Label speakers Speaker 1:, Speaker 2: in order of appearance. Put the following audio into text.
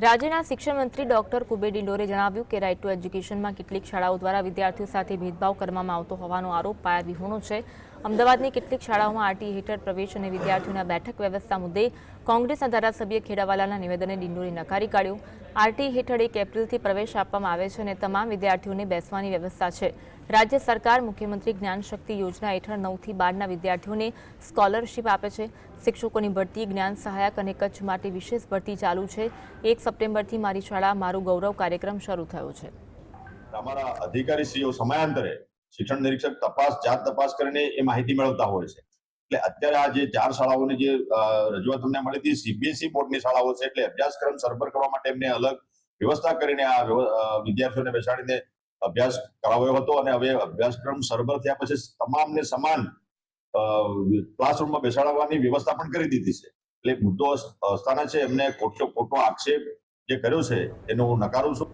Speaker 1: રાજ્યના શિક્ષણ મંત્રી ડોક્ટર કુબે ડિંડોરે જણાવ્યું કે રાઇટ ટુ એજ્યુકેશનમાં કેટલીક શાળાઓ દ્વારા વિદ્યાર્થીઓ સાથે ભેદભાવ કરવામાં આવતો હોવાનો આરોપ પાયા વિહોણો છે. અમદાવાદની કેટલીક શાળાઓમાં આરટી હેઠળ પ્રવેશ અને વિદ્યાર્થીઓના બેઠક વ્યવસ્થા મુદ્દે કોંગ્રેસના ધારાસભ્ય ખેડાવાલાના નિવેદને ડિંડોરે નકારી કાઢ્યું. આરટી હેઠળ એક એપ્રિલથી પ્રવેશ આપવામાં આવે છે અને તમામ વિદ્યાર્થીઓને બેસવાની વ્યવસ્થા છે. રાજ્ય સરકાર મુખ્યમંત્રી જ્ઞાન શક્તિ યોજના હેઠળ નવથી બારના વિદ્યાર્થીઓને સ્કોલરશીપ આપે છે. શિક્ષકોની ભરતી, જ્ઞાન સહાયક અને કચ્છ માટે વિશેષ ભરતી ચાલુ છે. એક સપ્ટેમ્બરથી મારી શાળા, મારું ગૌરવ કાર્યક્રમ શરૂ થયો છે.
Speaker 2: અમારા અધિકારીશ્રીઓ સમયાંતરે શિક્ષણ નિરીક્ષક તપાસ, જાત તપાસ કરીને એ માહિતી મેળવતા હોય છે. એટલે અત્યારે આ જે ચાર શાળાઓની જે રજૂઆત અમને મળી હતી સીબીએસઈ બોર્ડની શાળાઓ છે એટલે અભ્યાસક્રમ સરભર કરવા માટે એમને અલગ વ્યવસ્થા કરીને આ વિદ્યાર્થીઓને બેસાડીને અભ્યાસ કરાવ્યો હતો અને હવે અભ્યાસક્રમ સરભર થયા પછી તમામને સમાન ક્લાસરૂમમાં બેસાડવાની વ્યવસ્થા પણ કરી દીધી છે. એટલે મુદ્દો અસ્થાના છે, એમને ખોટો ખોટો આક્ષેપ જે કર્યો છે, એનો હું નકારું છું.